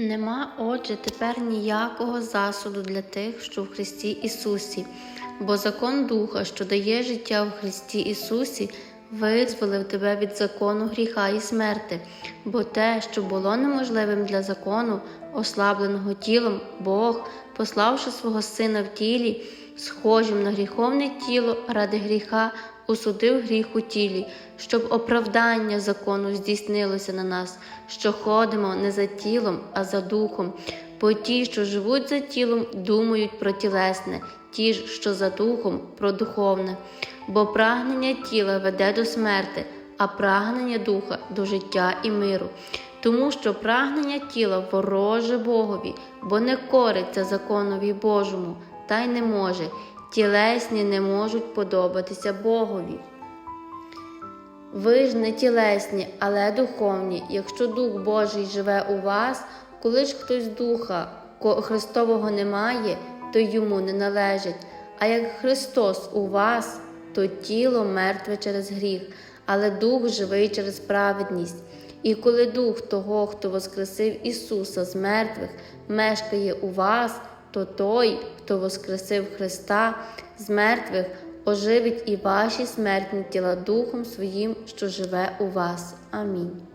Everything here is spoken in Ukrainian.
Нема, отже, тепер ніякого засуду для тих, що в Христі Ісусі, бо закон Духа, що дає життя в Христі Ісусі, визволив тебе від закону гріха і смерти, бо те, що було неможливим для закону, ослабленого тілом, Бог, пославши свого Сина в тілі, схожим на гріховне тіло ради гріха, усудив гріх у тілі, щоб оправдання закону здійснилося на нас, що ходимо не за тілом, а за духом. Бо ті, що живуть за тілом, думають про тілесне, ті ж, що за духом, про духовне. Бо прагнення тіла веде до смерти, а прагнення духа до життя і миру. Тому що прагнення тіла вороже Богові, бо не кориться законові Божому, та й не може. Тілесні не можуть подобатися Богові. Ви ж не тілесні, але духовні. Якщо Дух Божий живе у вас, коли ж хтось Духа Христового не має, то йому не належить. А як Христос у вас, то тіло мертве через гріх, але Дух живий через праведність. І коли Дух того, хто воскресив Ісуса з мертвих, мешкає у вас, то той, хто воскресив Христа з мертвих, оживить і ваші смертні тіла Духом Своїм, що живе у вас. Амінь.